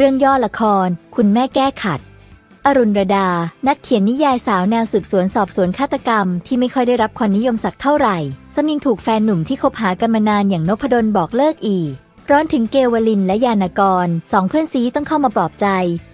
เรื่องย่อละคร คุณแม่แก้ขัด อรุณรดา นักเขียนนิยายสาวแนวสืบสวนสอบสวนฆาตกรรม ที่ไม่ค่อยได้รับความนิยมสักเท่าไหร่ซ้ำยังถูกแฟนหนุ่มที่คบหากันมานานอย่างนพดลบอกเลิกอีกร้อนถึงเกวลินและยานากรสองเพื่อนซีต้องเข้ามาปลอบใจ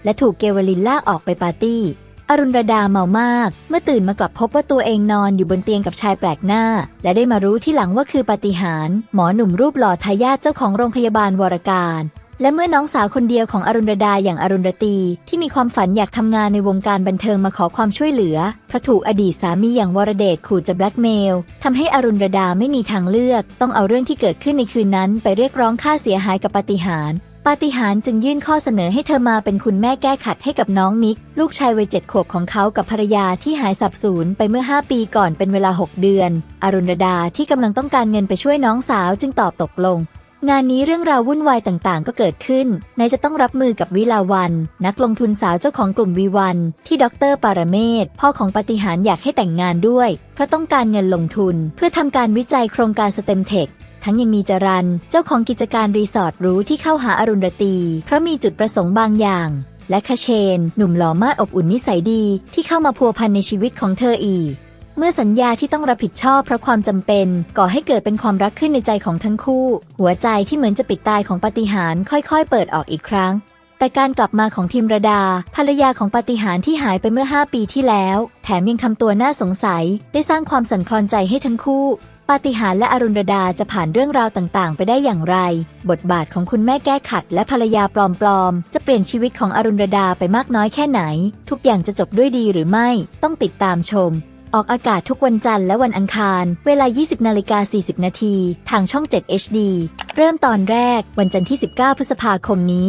และถูกเกวลินลากออกไปปาร์ตี้ อรุณรดาเมามาก เมื่อตื่นมากลับพบว่าตัวเองนอนอยู่บนเตียงกับชายแปลกหน้า และได้มารู้ที่หลังว่าคือปาฏิหาริย์หมอหนุ่มรูปหล่อทายาทเจ้าของโรงพยาบาลวรการ และเมื่อน้องสาวคนเดียวของอรุณรดาอย่างอรุณรตี ที่มีความฝันอยากทำงานในวงการบันเทิงมาขอความช่วยเหลือเพราะถูกอดีตสามีอย่างวรเดชขู่จะแบล็กเมลทำให้อรุณรดาไม่มีทางเลือก ต้องเอาเรื่องที่เกิดขึ้นในคืนนั้น ไปเรียกร้องค่าเสียหายกับปาฏิหาริย์ปาฏิหาริย์จึงยื่นข้อเสนอให้เธอมาเป็นคุณแม่แก้ขัดให้กับน้องมิก ลูกชายวัยเจ็ดขวบของเขากับภรรยาที่หายสับสูญไปเมื่อ 5 ปีก่อนเป็นเวลา 6 เดือน อรุณรดาที่กำลังต้องการเงินไปช่วยน้องสาวจึงตอบตกลง งานนี้เรื่องราววุ่นวายต่างๆ ก็เกิดขึ้นนายจะต้องรับมือกับวิลาวัน นักลงทุนสาวเจ้าของกลุ่มวีวันที่ดรปารเมศพ่อของปฏิหารอยากให้แต่งงานด้วย เพราะต้องการเงินลงทุน เพื่อทำการวิจัยโครงการสเต็มเทคทั้งยังมีจรัน เจ้าของกิจการรีสอร์ทรู้ที่เข้าหาอรุณรตี เพราะมีจุดประสงค์บางอย่าง และคาเชน หนุ่มหล่อมาดอบอุ่นนิสัยดี ที่เข้ามาพัวพันในชีวิตของเธออีก เมื่อสัญญาที่ต้องรับผิดชอบเพราะความจำเป็น ก่อให้เกิดเป็นความรักขึ้นในใจของทั้งคู่ หัวใจที่เหมือนจะปิดตายของปาฏิหาริย์ค่อยๆ เปิดออกอีกครั้ง แต่การกลับมาของพิมรดา ภรรยาของปาฏิหาริย์ที่หายไปเมื่อ 5 ปีที่แล้ว แถมยังทำตัวน่าสงสัย ได้สร้างความสั่นคลอนใจให้ทั้งคู่ปาฏิหาริย์และอรุณรดาจะผ่านเรื่องราวต่างๆ ไปได้อย่างไร บทบาทของคุณแม่แก้ขัด และภรรยาปลอมๆ จะเปลี่ยนชีวิตของอรุณรดาไปมากน้อยแค่ไหน ทุกอย่างจะจบด้วยดีหรือไม่ ต้องติดตามชม ออกอากาศทุกวันจันทร์และวันอังคาร เวลา 20นาฬิกา40 นาที ทางช่อง 7 HD เริ่มตอนแรกวันจันทร์ที่ 19 พฤษภาคมนี้